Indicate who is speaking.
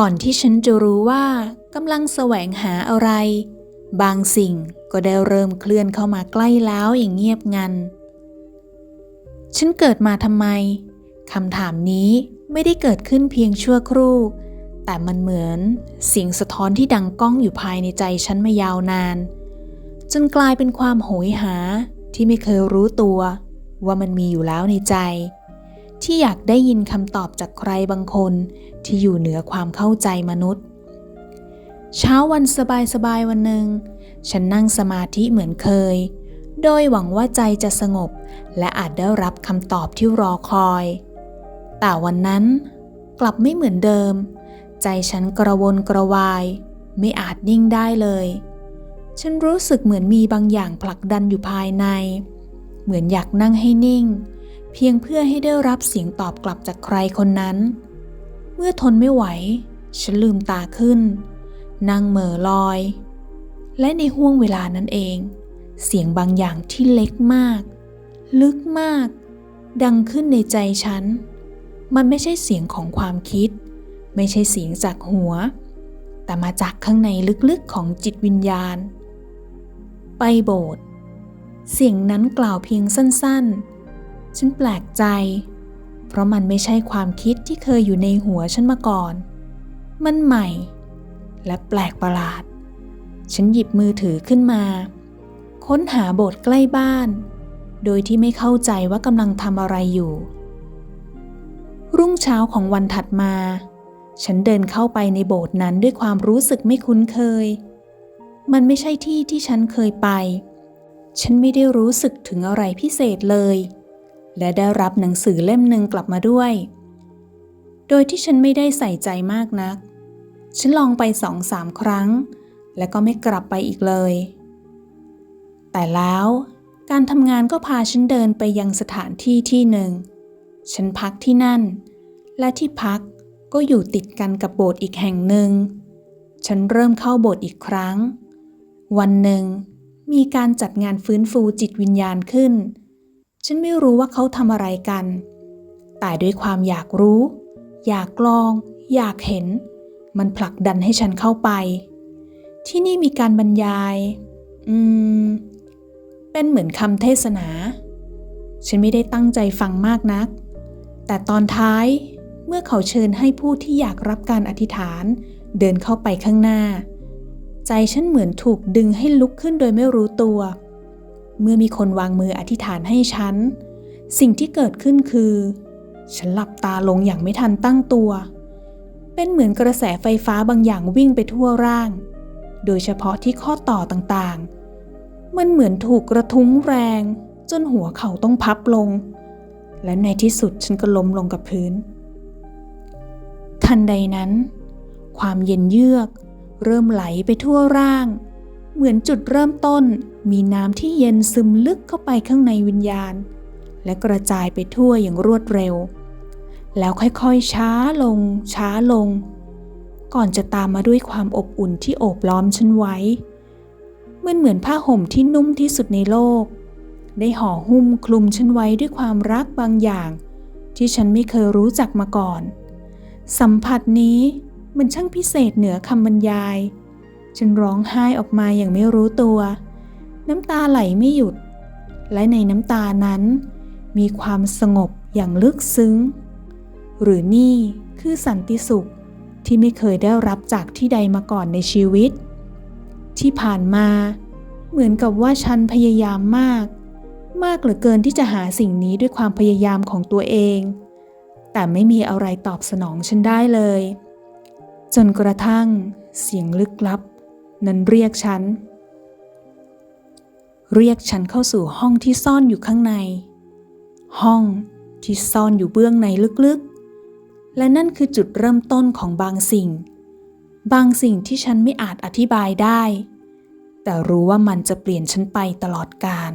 Speaker 1: ก่อนที่ฉันจะรู้ว่ากำลังแสวงหาอะไร บางสิ่งก็ได้เริ่มเคลื่อนเข้ามาใกล้แล้วอย่างเงียบงัน ฉันเกิดมาทำไมคำถามนี้ไม่ได้เกิดขึ้นเพียงชั่วครู่ แต่มันเหมือนเสียงสะท้อนที่ดังก้องอยู่ภายในใจฉันมายาวนาน จนกลายเป็นความโหยหาที่ไม่เคยรู้ตัว ว่ามันมีอยู่แล้วในใจ ที่อยากได้ยินคำตอบจากใครบางคนที่อยู่เหนือความเข้าใจมนุษย์ เช้าวันสบายๆวันหนึ่ง ฉันนั่งสมาธิเหมือนเคย โดยหวังว่าใจจะสงบ และอาจได้รับคำตอบที่รอคอย แต่วันนั้นกลับไม่เหมือนเดิม ใจฉันกระวนกระวาย ไม่อาจนิ่งได้เลย ฉันรู้สึกเหมือนมีบางอย่างผลักดันอยู่ภายใน เหมือนอยากนั่งให้นิ่ง เพียงเพื่อให้ได้รับเสียงตอบกลับจากใครคนนั้น เมื่อทนไม่ไหว ฉันลืมตาขึ้น นั่งเหม่อลอย และในห่วงเวลานั้นเอง เสียงบางอย่างที่เล็กมาก ลึกมาก ดังขึ้นในใจฉัน มันไม่ใช่เสียงของความคิด ไม่ใช่เสียงจากหัว แต่มาจากข้างในลึกๆของจิตวิญญาณ ไปโบสถ์เสียงนั้นกล่าวเพียงสั้นๆ ฉันแปลกใจ เพราะมันไม่ใช่ความคิดที่เคยอยู่ในหัวฉันมาก่อน มันใหม่ และแปลกประหลาด ฉันหยิบมือถือขึ้นมา ค้นหาโบสถ์ใกล้บ้าน โดยที่ไม่เข้าใจว่ากำลังทำอะไรอยู่ รุ่งเช้าของวันถัดมา ฉันเดินเข้าไปในโบสถ์นั้นด้วยความรู้สึกไม่คุ้นเคย มันไม่ใช่ที่ที่ฉันเคยไป ฉันไม่ได้รู้สึกถึงอะไรพิเศษเลย และได้รับหนังสือเล่มหนึ่งกลับมาด้วย โดยที่ฉันไม่ได้ใส่ใจมากนัก ฉันลองไปสองสามครั้ง และก็ไม่กลับไปอีกเลย แต่แล้วการทำงานก็พาฉันเดินไปยังสถานที่ที่หนึ่ง ฉันพักที่นั่น และที่พักก็อยู่ติดกันกับโบสถ์อีกแห่งหนึ่ง ฉันเริ่มเข้าโบสถ์อีกครั้ง วันหนึ่งมีการจัดงานฟื้นฟูจิตวิญญาณขึ้น ฉันไม่รู้ว่าเขาทำอะไรกัน แต่ด้วยความอยากรู้ อยากลอง อยากเห็น มันผลักดันให้ฉันเข้าไป ที่นี่มีการบรรยาย อืม เป็นเหมือนคำเทศนา ฉันไม่ได้ตั้งใจฟังมากนัก แต่ตอนท้ายเมื่อเขาเชิญให้ผู้ที่อยากรับการอธิษฐานเดินเข้าไปข้างหน้า ใจฉันเหมือนถูกดึงให้ลุกขึ้นโดยไม่รู้ตัว เมื่อมีคนวางมืออธิษฐานให้ฉัน สิ่งที่เกิดขึ้นคือ ฉันหลับตาลงอย่างไม่ทันตั้งตัว เป็นเหมือนกระแสไฟฟ้าบางอย่างวิ่งไปทั่วร่าง โดยเฉพาะที่ข้อต่อต่างๆ มันเหมือนถูกกระทุ้งแรง จนหัวเข่าต้องพับลง และในที่สุดฉันก็ล้มลงกับพื้น ทันใดนั้น ความเย็นเยือก เริ่มไหลไปทั่วร่าง เหมือนจุดเริ่มต้น มีน้ำที่เย็นซึมลึกเข้าไปข้างในวิญญาณ และกระจายไปทั่วอย่างรวดเร็ว แล้วค่อยๆช้าลง ช้าลง ก่อนจะตามมาด้วยความอบอุ่นที่โอบล้อมฉันไว้ มันเหมือนผ้าห่มที่นุ่มที่สุดในโลก ได้ห่อหุ้มคลุมฉันไว้ด้วยความรักบางอย่าง ที่ฉันไม่เคยรู้จักมาก่อน สัมผัสนี้มันช่างพิเศษเหนือคำบรรยาย ฉันร้องไห้ออกมาอย่างไม่รู้ตัว น้ำตาไหลไม่หยุด และในน้ำตานั้น มีความสงบอย่างลึกซึ้ง หรือนี่คือสันติสุขที่ไม่เคยได้รับจากที่ใดมาก่อนในชีวิต ที่ผ่านมา เหมือนกับว่าฉันพยายามมาก มากเหลือเกินที่จะหาสิ่งนี้ด้วยความพยายามของตัวเอง แต่ไม่มีอะไรตอบสนองฉันได้เลย จนกระทั่งเสียงลึกลับ นั้นเรียกฉัน เรียกฉันเข้าสู่ห้องที่ซ่อนอยู่ข้างใน ห้องที่ซ่อนอยู่เบื้องในลึกๆ และนั่นคือจุดเริ่มต้นของบางสิ่ง บางสิ่งที่ฉันไม่อาจอธิบายได้ แต่รู้ว่ามันจะเปลี่ยนฉันไปตลอดกาล